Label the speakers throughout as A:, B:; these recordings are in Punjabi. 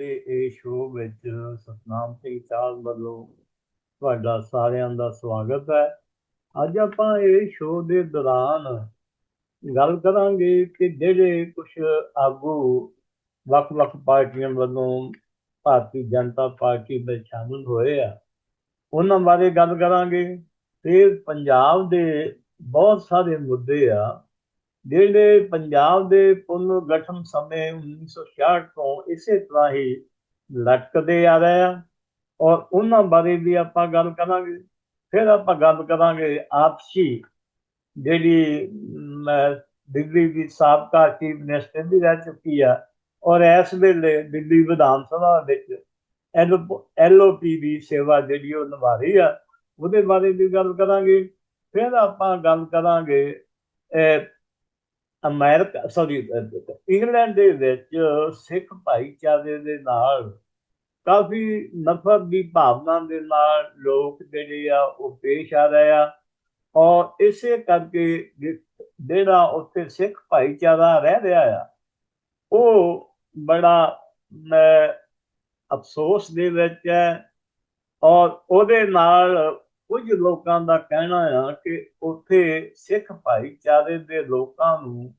A: ਦੇ ਇਹ ਸ਼ੋਅ ਵਿੱਚ ਸਤਨਾਮ ਸਿੰਘ ਚਾਲ ਵੱਲੋਂ ਤੁਹਾਡਾ ਸਾਰਿਆਂ ਦਾ ਸਵਾਗਤ ਹੈ। ਅੱਜ ਆਪਾਂ ਇਹ ਸ਼ੋਅ ਦੇ ਦੌਰਾਨ ਗੱਲ ਕਰਾਂਗੇ ਕਿ ਜਿਹੜੇ ਕੁਝ ਆਗੂ ਵੱਖ-ਵੱਖ ਪਾਰਟੀਆਂ ਵੱਲੋਂ ਭਾਰਤੀ ਜਨਤਾ ਪਾਰਟੀ ਵਿੱਚ ਸ਼ਾਮਲ ਹੋਏ ਆ, ਉਹਨਾਂ ਬਾਰੇ ਗੱਲ ਕਰਾਂਗੇ। ਤੇ ਪੰਜਾਬ ਦੇ ਬਹੁਤ ਸਾਰੇ ਮੁੱਦੇ ਆ ਜਿਹੜੇ ਪੰਜਾਬ ਦੇ ਪੁਨਰ ਗਠਨ ਸਮੇਂ 1966 ਤੋਂ ਇਸੇ ਤਰ੍ਹਾਂ ਹੀ ਲਟਕਦੇ ਆ ਰਹੇ ਆ ਔਰ ਉਹਨਾਂ ਬਾਰੇ ਵੀ ਆਪਾਂ ਗੱਲ ਕਰਾਂਗੇ ਫਿਰ ਆਪਾਂ ਗੱਲ ਕਰਾਂਗੇ ਆਪਸੀ ਜਿਹੜੀ ਦਿੱਲੀ ਦੀ ਸਾਬਕਾ ਚੀਫ ਮਿਨਿਸਟਰ ਵੀ ਰਹਿ ਚੁੱਕੀ ਆ ਔਰ ਇਸ ਵੇਲੇ ਦਿੱਲੀ ਵਿਧਾਨ ਸਭਾ ਵਿੱਚ ਐਲਓਪੀ ਦੀ ਸੇਵਾ ਜਿਹੜੀ ਉਹ ਨਿਭਾ ਰਹੀ ਆ ਉਹਦੇ ਬਾਰੇ ਵੀ ਗੱਲ ਕਰਾਂਗੇ ਫਿਰ ਆਪਾਂ ਗੱਲ ਕਰਾਂਗੇ ਅਹ, ਅਮਰੀਕਾ ਸੌਰੀ ਇੰਗਲੈਂਡ ਦੇ ਵਿੱਚ ਸਿੱਖ ਭਾਈਚਾਰੇ ਦੇ ਨਾਲ ਕਾਫੀ ਨਫ਼ਰਤ ਦੀ ਭਾਵਨਾ ਦੇ ਨਾਲ ਲੋਕ ਜਿਹੜੇ ਆ ਉਹ ਪੇਸ਼ ਆ ਰਹੇ ਆ ਔਰ ਇਸੇ ਕਰਕੇ ਜਿਹੜਾ ਉੱਥੇ ਸਿੱਖ ਭਾਈਚਾਰਾ ਰਹਿ ਰਿਹਾ ਆ ਉਹ ਬੜਾ ਅਮ, ਅਫਸੋਸ ਦੇ ਵਿੱਚ ਹੈ ਔਰ ਉਹਦੇ ਨਾਲ ਕੁਝ ਲੋਕਾਂ ਦਾ ਕਹਿਣਾ ਆ ਕਿ ਉੱਥੇ ਸਿੱਖ ਭਾਈਚਾਰੇ ਦੇ ਲੋਕਾਂ ਨੂੰ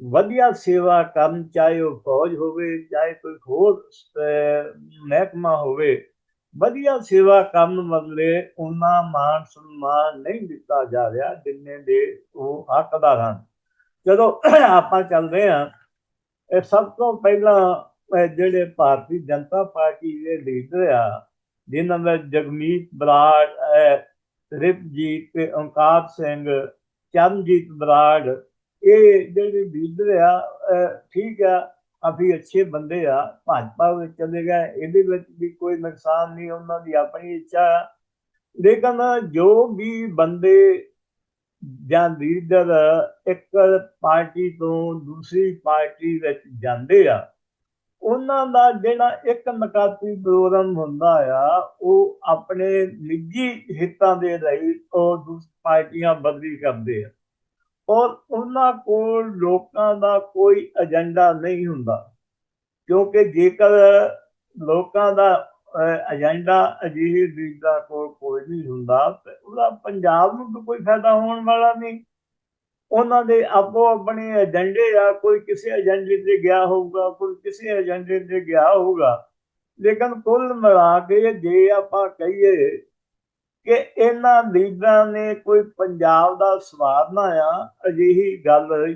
A: ਵਧੀਆ ਸੇਵਾ ਕਰਨ, ਚਾਹੇ ਉਹ ਫੌਜ ਹੋਵੇ, ਚਾਹੇ ਕੋਈ ਹੋਰ ਮਹਿਕਮਾ ਹੋਵੇ, ਵਧੀਆ ਸੇਵਾ ਕਰਨ ਬਦਲੇ ਉਹਨਾਂ ਮਾਣ ਸਨਮਾਨ ਨਹੀਂ ਦਿੱਤਾ ਜਾ ਰਿਹਾ ਜਿੰਨੇ ਦੇ ਉਹ ਹੱਕਦਾਰ ਹਨ। ਜਦੋਂ ਆਪਾਂ ਚੱਲਦੇ ਹਾਂ। ਇਹ ਸਭ ਤੋਂ ਪਹਿਲਾਂ ਜਿਹੜੇ ਭਾਰਤੀ ਜਨਤਾ ਪਾਰਟੀ ਦੇ ਲੀਡਰ ਆ ਜਿਨ੍ਹਾਂ ਵਿੱਚ ਜਗਮੀਤ ਬਰਾੜ ਰਿਪਜੀਤ ਤੇ ਓਂਕਾਰ ਸਿੰਘ, ਚਰਨਜੀਤ ਬਰਾੜ, ਇਹ ਜਿਹੜੇ ਲੀਡਰ ਆ ਠੀਕ ਆ ਕਾਫੀ ਅੱਛੇ ਬੰਦੇ ਆ, ਭਾਜਪਾ ਵਿੱਚ ਚਲੇ ਗਏ, ਇਹਦੇ ਵਿੱਚ ਵੀ ਕੋਈ ਨੁਕਸਾਨ ਨਹੀਂ, ਉਹਨਾਂ ਦੀ ਆਪਣੀ ਇੱਛਾ ਆ। ਲੇਕਿਨ ਜੋ ਵੀ ਬੰਦੇ ਜਾਂ ਲੀਡਰ ਇੱਕ ਪਾਰਟੀ ਤੋਂ ਦੂਸਰੀ ਪਾਰਟੀ ਵਿੱਚ ਜਾਂਦੇ ਆ ਉਹਨਾਂ ਦਾ ਜਿਹੜਾ ਇੱਕ ਨਕਾਤੀ ਪ੍ਰੋਗਰਾਮ ਹੁੰਦਾ ਆ, ਉਹ ਆਪਣੇ ਨਿੱਜੀ ਹਿੱਤਾਂ ਦੇ ਲਈ ਉਹ ਦੂਸਰੀ ਪਾਰਟੀਆਂ ਬਦਲੀ ਕਰਦੇ ਆ। ਔਰ ਉਹਨਾਂ ਕੋਲ ਲੋਕਾਂ ਦਾ ਕੋਈ ਏਜੰਡਾ ਨਹੀਂ ਹੁੰਦਾ, ਕਿਉਂਕਿ ਜੇਕਰ ਲੋਕਾਂ ਦਾ ਏਜੰਡਾ ਅਜਿਹੇ ਲੀਡਰਾਂ ਕੋਲ ਕੋਈ ਨਹੀਂ ਹੁੰਦਾ, ਤੇ ਉਹਦਾ ਪੰਜਾਬ ਨੂੰ ਤਾਂ ਕੋਈ ਫਾਇਦਾ ਹੋਣ ਵਾਲਾ ਨਹੀਂ। ਉਹਨਾਂ ਦੇ ਆਪੋ ਆਪਣੇ ਏਜੰਡੇ ਆ, ਕੋਈ ਕਿਸੇ ਏਜੰਡੇ ਤੇ ਗਿਆ ਹੋਊਗਾ, ਕੋਈ ਕਿਸੇ ਏਜੰਡੇ ਤੇ ਗਿਆ ਹੋਊਗਾ। ਲੇਕਿਨ ਕੁੱਲ ਮਿਲਾ ਕੇ ਜੇ ਆਪਾਂ ਕਹੀਏ ਕਿ ਇਹਨਾਂ ਲੀਡਰਾਂ ਨੇ ਕੋਈ ਪੰਜਾਬ ਦਾ ਸਵਾਰਨਾ ਆ, ਅਜਿਹੀ ਗੱਲ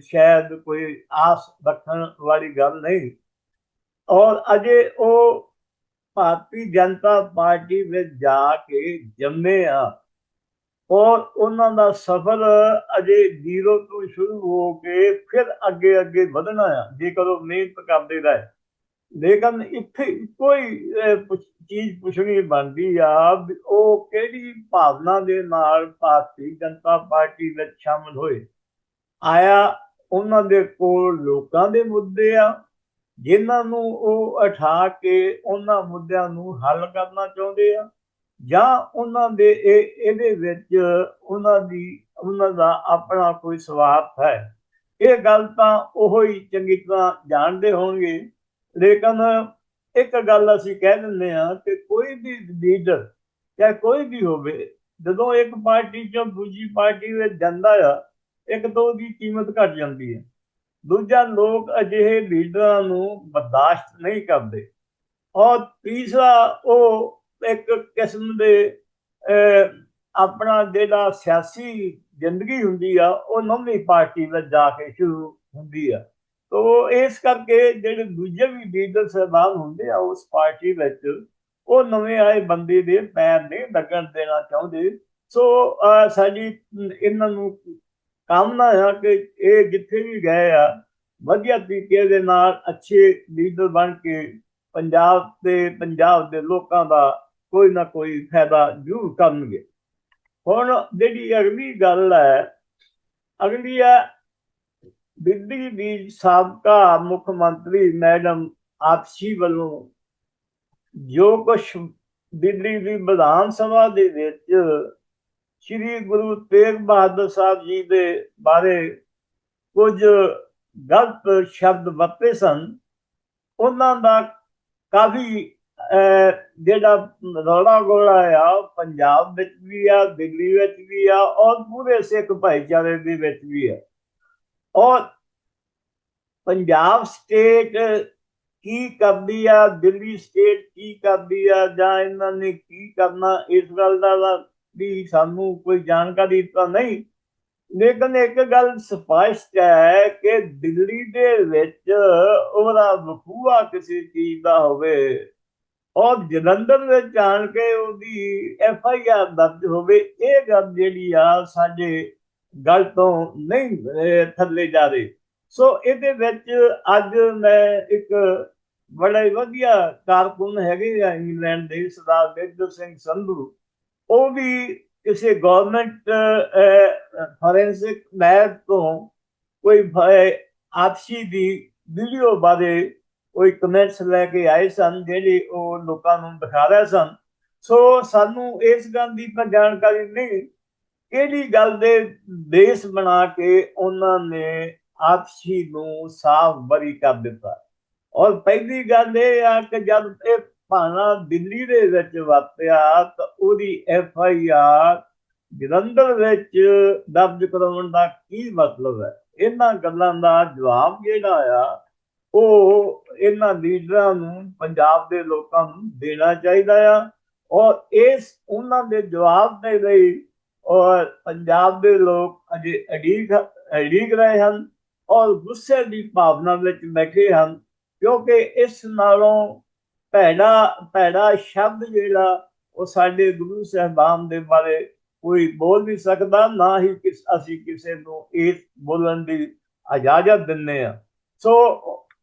A: ਸ਼ਾਇਦ ਕੋਈ ਆਸ ਰੱਖਣ ਵਾਲੀ ਗੱਲ ਨਹੀਂ। ਔਰ ਅਜੇ ਉਹ ਭਾਰਤੀ ਜਨਤਾ ਪਾਰਟੀ ਵਿੱਚ ਜਾ ਕੇ ਜੰਮੇ ਆ। ਔਰ ਉਹਨਾਂ ਦਾ ਸਫ਼ਰ ਅਜੇ ਜ਼ੀਰੋ ਤੋਂ ਸ਼ੁਰੂ ਹੋ ਕੇ ਫਿਰ ਅੱਗੇ ਅੱਗੇ ਵਧਣਾ ਆ। ਜੇਕਰ ਉਹ ਮਿਹਨਤ ਕਰਦੇ ਰਹੇ। ਲੇਕਿਨ ਇੱਥੇ ਕੋਈ ਅਹ, ਪੁੱਛ- ਚੀਜ਼ ਪੁੱਛਣੀ ਬਣਦੀ ਆ ਵੀ ਉਹ ਕਿਹੜੀ ਭਾਵਨਾ ਦੇ ਨਾਲ ਭਾਰਤੀ ਜਨਤਾ ਪਾਰਟੀ ਵਿੱਚ ਸ਼ਾਮਲ ਹੋਏ। ਆਇਆ ਉਹਨਾਂ ਦੇ ਕੋਲ ਲੋਕਾਂ ਦੇ ਮੁੱਦੇ ਆ ਜਿਨ੍ਹਾਂ ਨੂੰ ਉਹ ਉਠਾ ਕੇ ਉਹਨਾਂ ਮੁੱਦਿਆਂ ਨੂੰ ਹੱਲ ਕਰਨਾ ਚਾਹੁੰਦੇ ਆ। ਜਾਂ ਉਹਨਾਂ ਦੇ ਇਹ, ਇਹਦੇ ਵਿੱਚ ਉਹਨਾਂ ਦੀ, ਉਹਨਾਂ ਦਾ ਆਪਣਾ ਕੋਈ ਸਵਾਰਥ ਹੈ। ਇਹ ਗੱਲ ਤਾਂ ਉਹ ਹੀ ਚੰਗੀ ਤਰ੍ਹਾਂ ਜਾਣਦੇ ਹੋਣਗੇ। ਲੇਕਿਨ ਇੱਕ ਗੱਲ ਅਸੀਂ ਕਹਿ ਦਿੰਦੇ ਹਾਂ ਕਿ ਕੋਈ ਵੀ ਲੀਡਰ ਚਾਹੇ ਕੋਈ ਵੀ ਹੋਵੇ, ਜਦੋਂ ਇੱਕ ਪਾਰਟੀ ਚੋਂ ਦੂਜੀ ਪਾਰਟੀ ਵਿੱਚ ਜਾਂਦਾ ਆ, ਇੱਕ ਦੋ ਉਹਦੀ ਕੀਮਤ ਘਟ ਜਾਂਦੀ ਹੈ। ਦੂਜਾ ਲੋਕ ਅਜਿਹੇ ਲੀਡਰਾਂ ਨੂੰ ਬਰਦਾਸ਼ਤ ਨਹੀਂ ਕਰਦੇ। ਔਰ ਤੀਸਰਾ ਉਹ ਇੱਕ ਕਿਸਮ ਦੇ ਅਹ, ਆਪਣਾ ਜਿਹੜਾ ਸਿਆਸੀ ਜ਼ਿੰਦਗੀ ਹੁੰਦੀ ਆ ਉਹ ਨਵੀਂ ਪਾਰਟੀ ਵਿੱਚ ਜਾ ਕੇ ਸ਼ੁਰੂ ਹੁੰਦੀ ਆ। ਤੋ ਇਸ ਕਰਕੇ ਜਿਹੜੇ ਦੂਜੇ ਵੀ ਲੀਡਰ ਸਹਿਬਾਨ ਹੁੰਦੇ ਆ ਉਸ ਪਾਰਟੀ ਵਿੱਚ ਉਹ ਨਵੇਂ ਆਏ ਬੰਦੇ ਦੇ ਪੈਰ ਨਹੀਂ ਲੱਗਣ ਦੇਣਾ ਚਾਹੁੰਦੇ। ਸੋ ਸਾਡੀ ਇਹਨਾਂ ਨੂੰ ਕਾਮਨਾ ਆ ਕਿ ਇਹ ਜਿੱਥੇ ਵੀ ਗਏ ਆ ਵਧੀਆ ਤਰੀਕੇ ਦੇ ਨਾਲ ਅੱਛੇ ਲੀਡਰ ਬਣ ਕੇ ਪੰਜਾਬ ਤੇ ਪੰਜਾਬ ਦੇ ਲੋਕਾਂ ਦਾ ਕੋਈ ਨਾ ਕੋਈ ਫਾਇਦਾ ਜ਼ਰੂਰ ਕਰਨਗੇ। ਹੁਣ ਜਿਹੜੀ ਅਗਲੀ ਗੱਲ ਹੈ, ਅਗਲੀ ਹੈ ਦਿੱਲੀ ਦੀ ਸਾਬਕਾ ਮੁੱਖ ਮੰਤਰੀ ਮੈਡਮ ਆਪਸੀ ਵੱਲੋਂ ਜੋ ਕੁਛ ਦਿੱਲੀ ਦੀ ਵਿਧਾਨ ਸਭਾ ਦੇ ਵਿੱਚ ਸ੍ਰੀ ਗੁਰੂ ਤੇਗ ਬਹਾਦਰ ਸਾਹਿਬ ਜੀ ਦੇ ਬਾਰੇ ਕੁਝ ਗਲਤ ਸ਼ਬਦ ਵਰਤੇ ਸਨ, ਉਹਨਾਂ ਦਾ ਕਾਫੀ ਜਿਹੜਾ ਰੌਲਾ ਗੋਲਾ ਆ ਪੰਜਾਬ ਵਿੱਚ ਵੀ ਆ, ਦਿੱਲੀ ਵਿੱਚ ਵੀ ਆ, ਔਰ ਪੂਰੇ ਸਿੱਖ ਭਾਈਚਾਰੇ ਦੇ ਵਿੱਚ ਵੀ ਆ। ਔਰ ਪੰਜਾਬ ਸਟੇਟ ਕੀ ਕਰਦੀ ਆ, ਦਿੱਲੀ ਸਟੇਟ ਕੀ ਕਰਦੀ ਆ, ਜਾਂ ਇਹਨਾਂ ਨੇ ਕੀ ਕਰਨਾ, ਇਸ ਗੱਲ ਦਾ ਵੀ ਸਾਨੂੰ ਕੋਈ ਜਾਣਕਾਰੀ ਤਾਂ ਨਹੀਂ। ਲੇਕਿਨ ਇੱਕ ਗੱਲ ਸਪਸ਼ਟ ਹੈ ਕਿ ਦਿੱਲੀ ਦੇ ਵਿੱਚ ਉਹਦਾ ਵਕੂਆ ਕਿਸੇ ਚੀਜ਼ ਦਾ ਹੋਵੇ। ਔਰ ਜਲੰਧਰ ਵਿੱਚ ਆਣ ਕੇ ਉਹਦੀ ਐਫ ਆਈ ਆਰ ਦਰਜ ਹੋਵੇ ਇਹ ਗੱਲ ਜਿਹੜੀ ਆ ਸਾਡੇ ਗੱਲ ਤੋਂ ਨਹੀਂ ਅਹ, ਥੱਲੇ ਜਾ ਰਹੀ। ਸੋ ਇਹਦੇ ਵਿੱਚ ਅੱਜ ਮੈਂ ਇੱਕ ਬੜਾ ਵਧੀਆ ਕਾਰਕੁਨ ਹੈਗੇ ਆ ਇੰਗਲੈਂਡ ਦੇ ਸਰਦਾਰ ਮੇਜਰ ਸਿੰਘ ਸੰਧੂ। ਉਹ ਵੀ ਕਿਸੇ ਗਵਰਨਮੈਂਟ ਫੋਰੈਂਸਿਕ ਲੈਬ ਤੋਂ ਕੋਈ ਆਪਸੀ ਦੀ ਵੀਡੀਓ ਬਾਰੇ ਕੋਈ ਕਮੈਂਟਸ ਲੈ ਕੇ ਆਏ ਸਨ, ਜਿਹੜੇ ਉਹ ਲੋਕਾਂ ਨੂੰ ਦਿਖਾ ਰਹੇ ਸਨ। ਸੋ ਸਾਨੂੰ ਇਸ ਗੱਲ ਦੀ ਤਾਂ ਜਾਣਕਾਰੀ ਨਹੀਂ, ਕਿਹੜੀ ਗੱਲ ਦੇ ਦੇਸ਼ ਬਣਾ ਕੇ ਉਹਨਾਂ ਨੇ ਆਪਸੀ ਨੂੰ ਸਾਫ਼ ਬਰੀ ਕਰ ਦਿੱਤਾ? ਔਰ ਪਹਿਲੀ ਗੱਲ ਇਹ ਆ ਕਿ ਜਦ ਇਹ ਭਾਣਾ ਦਿੱਲੀ ਦੇ ਵਿੱਚ ਵਾਪਰਿਆ, ਤਾਂ ਉਹਦੀ ਐਫ ਆਈ ਆਰ ਜਲੰਧਰ ਵਿੱਚ ਦਰਜ ਕਰਾਉਣ ਦਾ ਕੀ ਮਤਲਬ ਹੈ? ਇਹਨਾਂ ਗੱਲਾਂ ਦਾ ਜਵਾਬ ਜਿਹੜਾ ਆ ਉਹ ਇਹਨਾਂ ਲੀਡਰਾਂ ਨੂੰ, ਪੰਜਾਬ ਦੇ ਲੋਕਾਂ ਨੂੰ ਦੇਣਾ ਚਾਹੀਦਾ ਆ। ਔਰ ਇਸ ਉਹਨਾਂ ਦੇ ਜਵਾਬ ਦੇ ਲਈ ਔਰ ਪੰਜਾਬ ਦੇ ਲੋਕ ਅਜੇ ਅੜੀਕ ਅੜੀਕ ਰਹੇ ਹਨ ਔਰ ਗੁੱਸੇ ਦੀ ਭਾਵਨਾ ਵਿੱਚ ਬੈਠੇ ਹਨ, ਕਿਉਂਕਿ ਇਸ ਨਾਲੋਂ ਭੈੜਾ ਭੈੜਾ ਸ਼ਬਦ ਜਿਹੜਾ ਉਹ ਸਾਡੇ ਗੁਰੂ ਸਾਹਿਬਾਨ ਦੇ ਬਾਰੇ ਕੋਈ ਬੋਲ ਨਹੀਂ ਸਕਦਾ, ਨਾ ਹੀ ਕਿਸ, ਅਸੀਂ ਕਿਸੇ ਨੂੰ ਇਸ ਬੋਲਣ ਦੀ ਇਜਾਜ਼ਤ ਦਿੰਨੇ ਆ ਸੋ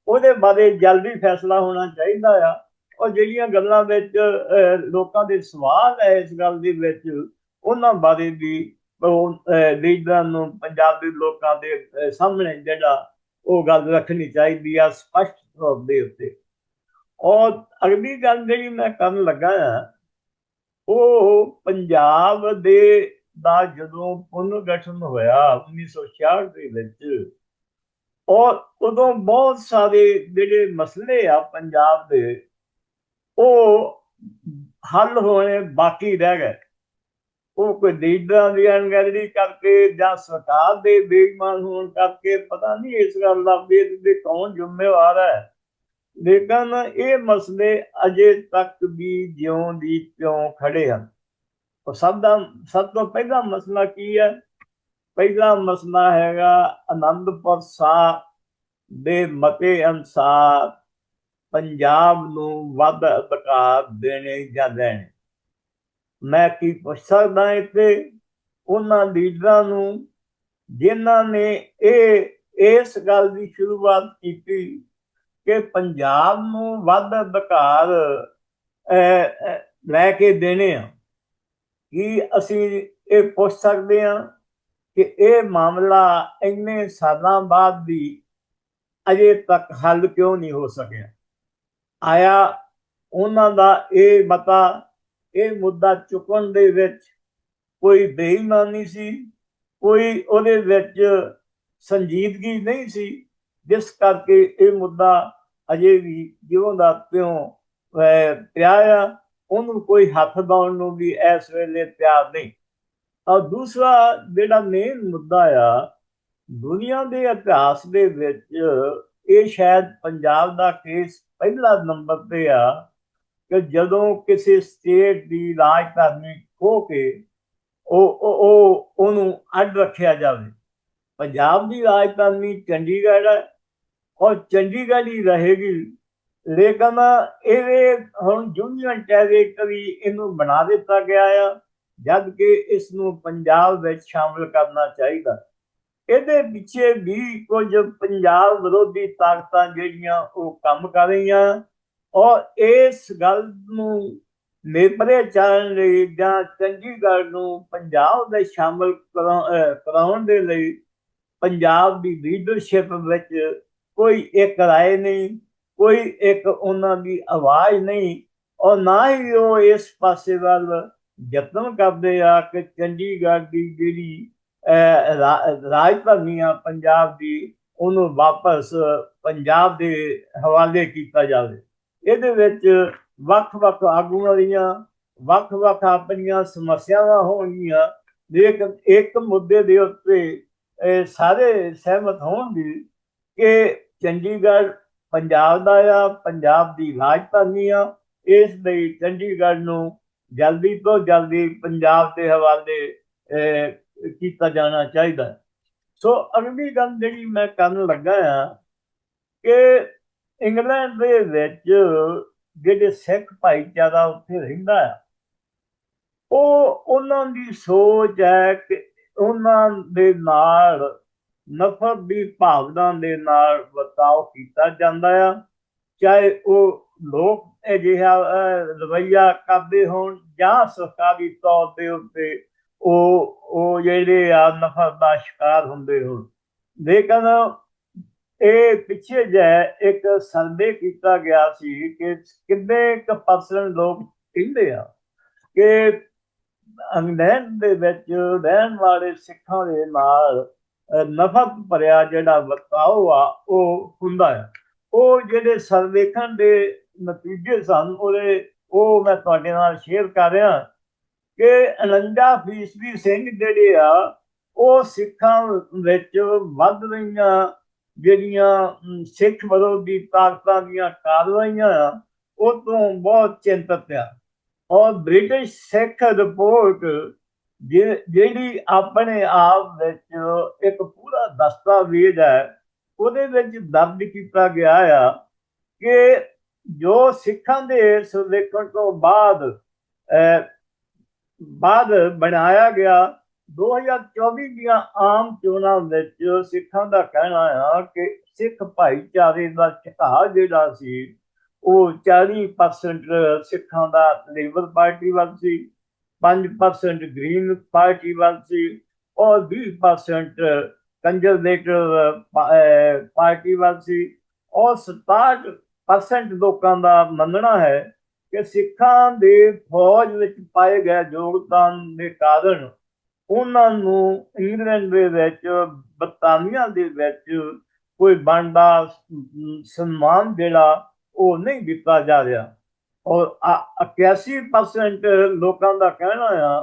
A: ਉਹਦੇ ਬਾਰੇ ਜਲਦੀ ਫੈਸਲਾ ਹੋਣਾ ਚਾਹੀਦਾ ਆ। ਔਰ ਜਿਹੜੀਆਂ ਗੱਲਾਂ ਵਿੱਚ ਲੋਕਾਂ ਦੇ ਸਵਾਲ ਹੈ ਇਸ ਗੱਲ ਦੇ ਵਿੱਚ, ਉਹਨਾਂ ਬਾਰੇ ਵੀ ਲੀਡਰਾਂ ਨੂੰ, ਪੰਜਾਬ ਦੇ ਲੋਕਾਂ ਦੇ ਸਾਹਮਣੇ ਜਿਹੜਾ ਉਹ ਗੱਲ ਰੱਖਣੀ ਚਾਹੀਦੀ ਆ ਸਪਸ਼ਟ ਤੌਰ ਦੇ ਉੱਤੇ। ਔਰ ਅਗਲੀ ਗੱਲ ਜਿਹੜੀ ਮੈਂ ਕਰਨ ਲੱਗਾ ਆ, ਉਹ ਪੰਜਾਬ ਦੇ ਦਾ ਜਦੋਂ ਪੁਨਰ ਗਠਨ ਹੋਇਆ 1966 ਦੇ ਵਿੱਚ ਔਰ ਉਦੋਂ ਬਹੁਤ ਸਾਰੇ ਜਿਹੜੇ ਮਸਲੇ ਆ ਪੰਜਾਬ ਦੇ, ਉਹ ਹੱਲ ਹੋਣੇ ਬਾਕੀ ਰਹਿ ਗਏ। ਉਹ ਕੋਈ ਲੀਡਰਾਂ ਦੀ ਅਣਗਹਿਲੀ ਕਰਕੇ ਜਾਂ ਸਰਕਾਰ ਦੇ ਬੇਈਮਾਨ ਹੋਣ ਕਰਕੇ ਪਤਾ ਨਹੀਂ ਇਸ ਗੱਲ ਦਾ ਵੀ ਇਹਦੇ ਕੌਣ ਜ਼ਿੰਮੇਵਾਰ ਹੈ। ਲੇਕਿਨ ਇਹ ਮਸਲੇ ਅਜੇ ਤੱਕ ਵੀ ਜਿਉਂ ਦੀ ਤਿਉਂ ਖੜੇ ਹਨ। ਉਹ ਸਭ ਦਾ, ਸਭ ਤੋਂ ਪਹਿਲਾ ਮਸਲਾ ਕੀ ਹੈ? ਪਹਿਲਾ ਮਸਲਾ ਹੈਗਾ ਆਨੰਦਪੁਰ ਸਾਹਿਬ ਦੇ ਮਤੇ ਅਨੁਸਾਰ ਪੰਜਾਬ ਨੂੰ ਵੱਧ ਅਧਿਕਾਰ ਦੇਣੇ ਜਾਂ ਲੈਣੇ। ਮੈਂ ਕੀ ਪੁੱਛ ਸਕਦਾ ਇੱਥੇ? ਉਹਨਾਂ ਲੀਡਰਾਂ ਨੂੰ ਜਿਨ੍ਹਾਂ ਨੇ ਇਹ, ਇਸ ਗੱਲ ਦੀ ਸ਼ੁਰੂਆਤ ਕੀਤੀ ਕਿ ਪੰਜਾਬ ਨੂੰ ਵੱਧ ਅਧਿਕਾਰ ਲੈ ਕੇ ਦੇਣੇ ਆ। ਕੀ ਅਸੀਂ ਇਹ ਪੁੱਛ ਸਕਦੇ ਹਾਂ ਕਿ ਇਹ ਮਾਮਲਾ ਇੰਨੇ ਸਾਲਾਂ ਬਾਅਦ ਵੀ ਅਜੇ ਤੱਕ ਹੱਲ ਕਿਉਂ ਨਹੀਂ ਹੋ ਸਕਿਆ? ਆਇਆ ਉਹਨਾਂ ਦਾ ਇਹ ਮਤਾ, ਇਹ ਮੁੱਦਾ ਚੁੱਕਣ ਦੇ ਵਿੱਚ ਕੋਈ ਬੇਈਮਾਨੀ ਸੀ, ਕੋਈ ਉਹਦੇ ਵਿੱਚ ਸੰਜੀਦਗੀ ਨਹੀਂ ਸੀ, ਜਿਸ ਕਰਕੇ ਇਹ ਮੁੱਦਾ ਅਜੇ ਵੀ ਜਿਉਂ ਦਾ ਤਿਉਂ ਪਿਆ ਆ। ਉਹਨੂੰ ਕੋਈ ਹੱਥ ਲਾਉਣ ਨੂੰ ਵੀ ਇਸ ਵੇਲੇ ਤਿਆਰ ਨਹੀਂ। ਔਰ ਦੂਸਰਾ ਜਿਹੜਾ ਮੇਨ ਮੁੱਦਾ ਆ, ਦੁਨੀਆ ਦੇ ਇਤਿਹਾਸ ਦੇ ਵਿੱਚ ਇਹ ਸ਼ਾਇਦ ਪੰਜਾਬ ਦਾ ਕੇਸ ਪਹਿਲਾ ਨੰਬਰ ਤੇ ਆ ਕਿ ਜਦੋਂ ਕਿਸੇ ਸਟੇਟ ਦੀ ਰਾਜਧਾਨੀ ਖੋ ਕੇ ਉਹ, ਉਹ- ਉਹਨੂੰ ਅੱਡ ਰੱਖਿਆ ਜਾਵੇ। ਪੰਜਾਬ ਦੀ ਰਾਜਧਾਨੀ ਚੰਡੀਗੜ੍ਹ ਹੈ ਔਰ ਚੰਡੀਗੜ੍ਹ ਹੀ ਰਹੇਗੀ, ਲੇਕਿਨ ਇਹ ਹੁਣ ਯੂਨੀਅਨ ਟੈਰੀਟਰੀ ਇਹਨੂੰ ਬਣਾ ਦਿੱਤਾ ਗਿਆ ਆ। ਜਦ ਕਿ ਇਸ ਨੂੰ ਪੰਜਾਬ ਵਿੱਚ ਸ਼ਾਮਲ ਕਰਨਾ ਚਾਹੀਦਾ। ਇਹਦੇ ਪਿੱਛੇ ਵੀ ਕੁਝ ਪੰਜਾਬ ਵਿਰੋਧੀ ਤਾਕਤਾਂ ਜਿਹੜੀਆਂ ਉਹ ਕੰਮ ਕਰ ਰਹੀਆਂ ਔਰ ਇਸ ਗੱਲ ਨੂੰ ਨੇਪਰੇ ਚਾਲਣ ਲਈ ਜਾਂ ਚੰਡੀਗੜ੍ਹ ਨੂੰ ਪੰਜਾਬ ਦੇ ਸ਼ਾਮਲ ਕਰਾਉਣ ਦੇ ਲਈ ਪੰਜਾਬ ਦੀ ਲੀਡਰਸ਼ਿਪ ਵਿੱਚ ਕੋਈ ਇੱਕ ਰਾਏ ਨਹੀਂ, ਕੋਈ ਇੱਕ ਉਹਨਾਂ ਦੀ ਆਵਾਜ਼ ਨਹੀਂ ਔਰ ਨਾ ਹੀ ਉਹ ਇਸ ਪਾਸੇ ਵੱਲ ਯਤਨ ਕਰਦੇ ਆ ਕਿ ਚੰਡੀਗੜ੍ਹ ਦੀ ਜਿਹੜੀ ਰਾਜਧਾਨੀ ਆ ਪੰਜਾਬ ਦੀ, ਉਹਨੂੰ ਵਾਪਸ ਪੰਜਾਬ ਦੇ ਹਵਾਲੇ ਕੀਤਾ ਜਾਵੇ। ਇਹਦੇ ਵਿੱਚ ਵੱਖ-ਵੱਖ ਆਗੂਆਂ ਦੀਆਂ ਵੱਖ-ਵੱਖ ਆਪਣੀਆਂ ਸਮੱਸਿਆਵਾਂ ਹੋਣਗੀਆਂ। ਲੇਕਿਨ ਇੱਕ ਮੁੱਦੇ ਦੇ ਉੱਤੇ ਸਾਰੇ ਸਹਿਮਤ ਹੋਣਗੇ ਕਿ ਚੰਡੀਗੜ੍ਹ ਪੰਜਾਬ ਦਾ ਆ, ਪੰਜਾਬ ਦੀ ਰਾਜਧਾਨੀ ਆ। ਇਸ ਲਈ ਚੰਡੀਗੜ੍ਹ ਨੂੰ ਜਲਦੀ ਤੋਂ ਜਲਦੀ ਪੰਜਾਬ ਦੇ ਹਵਾਲੇ ਕੀਤਾ ਜਾਣਾ ਚਾਹੀਦਾ ਸੋ ਅਗਲੀ ਗੱਲ ਜਿਹੜੀ ਮੈਂ ਕਰਨ ਲੱਗਾ ਆ ਕਿ ਇੰਗਲੈਂਡ ਦੇ ਵਿੱਚ ਜਿਹੜੇ ਸਿੱਖ ਭਾਈਚਾਰਾ ਉੱਥੇ ਰਹਿੰਦਾ ਆ ਉਹ ਉਹਨਾਂ ਦੀ ਸੋਚ ਹੈ ਕਿ ਉਹਨਾਂ ਦੇ ਨਾਲ ਨਫ਼ਰਤ ਦੀ ਭਾਵਨਾ ਦੇ ਨਾਲ ਵਰਤਾਓ ਕੀਤਾ ਜਾਂਦਾ ਆ, ਚਾਹੇ ਉਹ ਲੋਕ ਅਜਿਹਾ ਅਹ, ਰਵੱਈਆ ਕਰਦੇ ਹੋਣ ਜਾਂ ਸਰਕਾਰੀ ਤੌਰ ਦੇ ਉੱਤੇ ਉਹ ਉਹ ਜਿਹੜੇ ਆ ਨਫ਼ਰਤ ਦਾ ਸ਼ਿਕਾਰ ਹੁੰਦੇ ਹੋਣ। ਲੇਕਿਨ ਇਹ ਪਿੱਛੇ ਜੇ ਇੱਕ ਸਰਵੇ ਕੀਤਾ ਗਿਆ ਸੀ ਕਿ ਕਿੰਨੇ ਕੁ ਪਰਸੈਂਟ ਲੋਕ ਕਹਿੰਦੇ ਆ ਕਿ ਅੰਗਲੈਂਡ ਦੇ ਵਿੱਚ ਰਹਿਣ ਵਾਲੇ ਸਿੱਖਾਂ ਦੇ ਨਾਲ ਨਫ਼ਰਤ ਭਰਿਆ ਜਿਹੜਾ ਵਰਤਾਓ ਆ ਉਹ ਹੁੰਦਾ ਆ। ਉਹ ਜਿਹੜੇ ਸਰਵੇਖਣ ਦੇ ਨਤੀਜੇ ਸਨ, ਉਹਦੇ, ਉਹ ਮੈਂ ਤੁਹਾਡੇ ਨਾਲ ਸ਼ੇਅਰ ਕਰ ਰਿਹਾ ਕਿ 49 ਫੀਸਦੀ ਸਿੰਘ ਜਿਹੜੇ ਆ, ਉਹ ਸਿੱਖਾਂ ਵਿੱਚ ਵੱਧ ਰਹੀਆਂ, ਜਿਹੜੀਆਂ ਸਿੱਖ ਵਿਰੋਧੀ ਤਾਕਤਾਂ ਦੀਆਂ ਕਾਰਵਾਈਆਂ ਆ, ਉਹ ਤੋਂ ਬਹੁਤ ਚਿੰਤਤ ਆ। ਔਰ ਬ੍ਰਿਟਿਸ਼ ਸਿੱਖ ਰਿਪੋਰਟ ਜਿ- ਜਿਹੜੀ ਆਪਣੇ ਆਪ ਵਿੱਚ ਇੱਕ ਪੂਰਾ ਦਸਤਾਵੇਜ਼ ਹੈ, ਉਹਦੇ ਵਿੱਚ ਦਰਜ ਕੀਤਾ ਗਿਆ ਆ ਕਿ ਜੋ ਸਿੱਖਾਂ ਦੇ ਸਰਵੇਖਣ ਤੋਂ ਬਾਅਦ ਬਾਅਦ ਬਣਾਇਆ ਗਿਆ 2024 ਦੀਆਂ ਆਮ ਚੋਣਾਂ ਵਿੱਚ ਸਿੱਖਾਂ ਦਾ ਕਹਿਣਾ ਆ ਕਿ ਸਿੱਖ ਭਾਈਚਾਰੇ ਦਾ ਝੁਕਾਅ ਜਿਹੜਾ ਸੀ, ਉਹ 40% ਸਿੱਖਾਂ ਦਾ ਲੇਬਰ ਪਾਰਟੀ ਵੱਲ ਸੀ 5% ਗ੍ਰੀਨ ਪਾਰਟੀ ਵੱਲ ਸੀ ਔਰ 20% ਕੰਜ਼ਰਵੇਟਿਵ ਪਾਰਟੀ ਵੱਲ ਸੀ ਔਰ 67% ਲੋਕਾਂ ਦਾ ਮੰਨਣਾ ਹੈ ਕਿ ਸਿੱਖਾਂ ਦੇ ਫੌਜ ਵਿੱਚ ਪਾਏ ਗਏ ਯੋਗਦਾਨ ਦੇ ਕਾਰਨ ਉਹਨਾਂ ਨੂੰ ਇੰਗਲੈਂਡ ਦੇ ਵਿੱਚ, ਬਰਤਾਨੀਆ ਦੇ ਵਿੱਚ ਕੋਈ ਬਣਦਾ ਸਨਮਾਨ ਜਿਹੜਾ ਉਹ ਨਹੀਂ ਦਿੱਤਾ ਜਾ ਰਿਹਾ। ਔਰ ਆ- 81% ਲੋਕਾਂ ਦਾ ਕਹਿਣਾ ਆ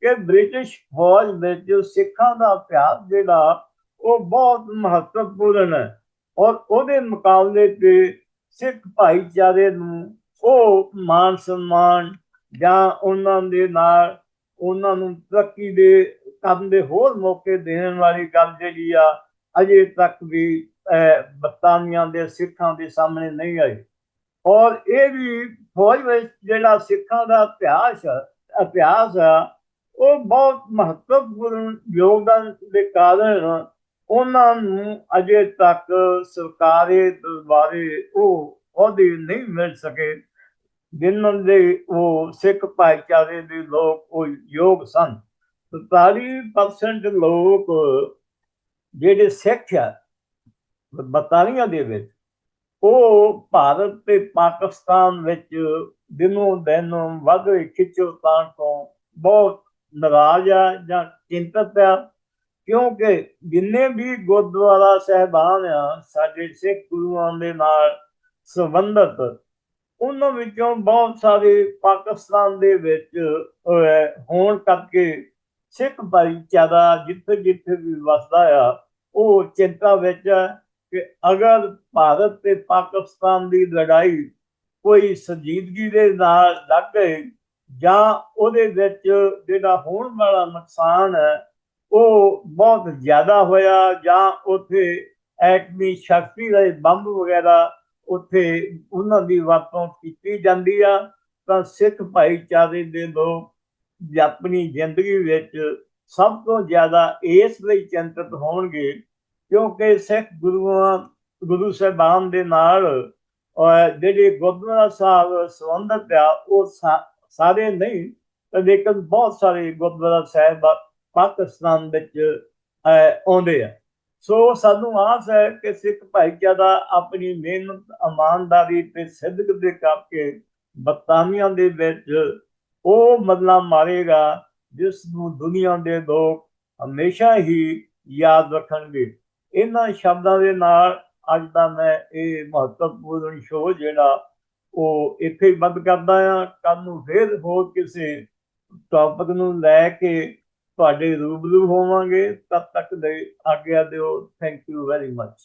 A: ਕਿ ਬ੍ਰਿਟਿਸ਼ ਫੌਜ ਵਿੱਚ ਸਿੱਖਾਂ ਦਾ ਅਭਿਆਸ ਜਿਹੜਾ ਉਹ ਬਹੁਤ ਮਹੱਤਵਪੂਰਨ ਹੈ। ਔਰ ਉਹਦੇ ਮੁਕਾਬਲੇ ਤੇ ਸਿੱਖ ਭਾਈਚਾਰੇ ਨੂੰ ਉਹ ਮਾਨ ਸਨਮਾਨ ਜਾਂ ਉਹਨਾਂ ਦੇ ਨਾਲ ਉਹਨਾਂ ਨੂੰ ਤਰੱਕੀ ਦੇ ਕਰਨ ਦੇ ਹੋਰ ਮੌਕੇ ਦੇਣ ਵਾਲੀ ਗੱਲ ਜਿਹੜੀ ਆ, ਅਜੇ ਤੱਕ ਵੀ ਬਰਤਾਨੀਆਂ ਦੇ ਸਿੱਖਾਂ ਦੇ ਸਾਹਮਣੇ ਨਹੀਂ ਆਈ। ਔਰ ਇਹ ਵੀ ਫੌਜ ਵਿੱਚ ਜਿਹੜਾ ਸਿੱਖਾਂ ਦਾ ਇਤਿਹਾਸ ਇਤਿਹਾਸ ਆ, ਉਹ ਬਹੁਤ ਮਹੱਤਵਪੂਰਨ ਯੋਗਦਾਨ ਦੇ ਕਾਰਨ ਉਹਨਾਂ ਨੂੰ ਅਜੇ ਤੱਕ ਸਰਕਾਰੀ ਦਰਬਾਰੇ ਉਹ ਅਹੁਦੇ ਨਹੀਂ ਮਿਲ ਸਕੇ, ਜਿਨ੍ਹਾਂ ਦੇ ਉਹ ਸਿੱਖ ਭਾਈਚਾਰੇ ਦੇ ਲੋਕ ਉਹ ਯੋਗ ਸਨ। 47% ਲੋਕ ਜਿਹੜੇ ਸਿੱਖ ਆ, ਬਤਾਲੀਆਂ ਦੇ ਵਿੱਚ, ਉਹ ਭਾਰਤ ਤੇ ਪਾਕਿਸਤਾਨ ਵਿੱਚ ਦਿਨੋਂ ਦਿਨ ਵੱਧ ਰਹੀ ਖਿੱਚੋਤਾਣ ਤੋਂ ਬਹੁਤ ਨਾਰਾਜ਼ ਆ ਜਾਂ ਚਿੰਤਤ ਆ। ਕਿਉਂਕਿ ਜਿੰਨੇ ਵੀ ਗੁਰਦੁਆਰਾ ਸਹਿਬਾਨ ਆ, ਸਾਡੇ ਸਿੱਖ ਗੁਰੂਆਂ ਦੇ ਨਾਲ ਸੰਬੰਧਿਤ, ਉਹਨਾਂ ਵਿੱਚੋਂ ਬਹੁਤ ਸਾਰੇ ਪਾਕਿਸਤਾਨ ਦੇ ਵਿੱਚ ਹੋਣ ਕਰਕੇ ਸਿੱਖ ਭਾਈਚਾਰਾ ਜਿੱਥੇ ਜਿੱਥੇ ਵੀ ਵਸਦਾ ਆ, ਉਹ ਚਿੰਤਾ ਵਿੱਚ ਹੈ ਕਿ ਅਗਰ ਭਾਰਤ ਤੇ ਪਾਕਿਸਤਾਨ ਦੀ ਲੜਾਈ ਕੋਈ ਸੰਜੀਦਗੀ ਦੇ ਨਾਲ ਲੱਗ ਗਈ ਜਾਂ ਉਹਦੇ ਵਿੱਚ ਜਿਹੜਾ ਹੋਣ ਵਾਲਾ ਨੁਕਸਾਨ ਹੈ ਉਹ ਬਹੁਤ ਜ਼ਿਆਦਾ ਹੋਇਆ ਜਾਂ ਉੱਥੇ ਐਟਮੀ ਸ਼ਕਤੀ ਦੇ ਬੰਬ ਵਗੈਰਾ ਉੱਥੇ ਉਹਨਾਂ ਦੀ ਵਰਤੋਂ ਕੀਤੀ ਜਾਂਦੀ ਆ ਤਾਂ ਸਿੱਖ ਭਾਈਚਾਰੇ ਦੇ ਲੋਕ ਆਪਣੀ ਜ਼ਿੰਦਗੀ ਵਿੱਚ ਸਭ ਤੋਂ ਜ਼ਿਆਦਾ ਇਸ ਲਈ ਚਿੰਤਤ ਹੋਣਗੇ ਕਿਉਂਕਿ ਸਿੱਖ ਗੁਰੂਆਂ ਗੁਰੂ ਸਾਹਿਬਾਨ ਦੇ ਨਾਲ ਅਹ, ਜਿਹੜੇ ਗੁਰਦੁਆਰਾ ਸਾਹਿਬ ਸੰਬੰਧਿਤ ਆ ਉਹ ਸਾਰੇ ਨਹੀਂ ਲੇਕਿਨ ਬਹੁਤ ਸਾਰੇ ਗੁਰਦੁਆਰਾ ਸਾਹਿਬ ਪਾਕਿਸਤਾਨ ਵਿੱਚ ਆਉਂਦੇ ਆ। ਸੋ ਸਾਨੂੰ ਆਸ ਹੈ ਕਿ ਸਿੱਖ ਭਾਈਚਾਰਾ ਆਪਣੀ ਮਿਹਨਤ, ਇਮਾਨਦਾਰੀ ਤੇ ਸਿੱਧਕ ਦੇ ਕਰਕੇ ਬਰਤਾਨੀਆ ਦੇ ਵਿੱਚ ਉਹ ਮਦਲਾ ਮਾਰੇਗਾ ਜਿਸ ਨੂੰ ਦੁਨੀਆ ਦੇ ਲੋਕ ਹਮੇਸ਼ਾ ਹੀ ਯਾਦ ਰੱਖਣਗੇ। ਇਹਨਾਂ ਸ਼ਬਦਾਂ ਦੇ ਨਾਲ ਅੱਜ ਦਾ ਮੈਂ ਇਹ ਮਹੱਤਵਪੂਰਨ ਸ਼ੋਅ ਜਿਹੜਾ ਉਹ ਇੱਥੇ ਬੰਦ ਕਰਦਾ ਆ ਕੱਲ ਨੂੰ ਫਿਰ ਹੋਰ ਕਿਸੇ ਟੌਪਿਕ ਨੂੰ ਲੈ ਕੇ ਤੁਹਾਡੇ ਰੂਬਰੂ ਹੋਵਾਂਗੇ ਤਦ ਤੱਕ ਦੇ ਆਗਿਆ ਦਿਓ। Thank you very much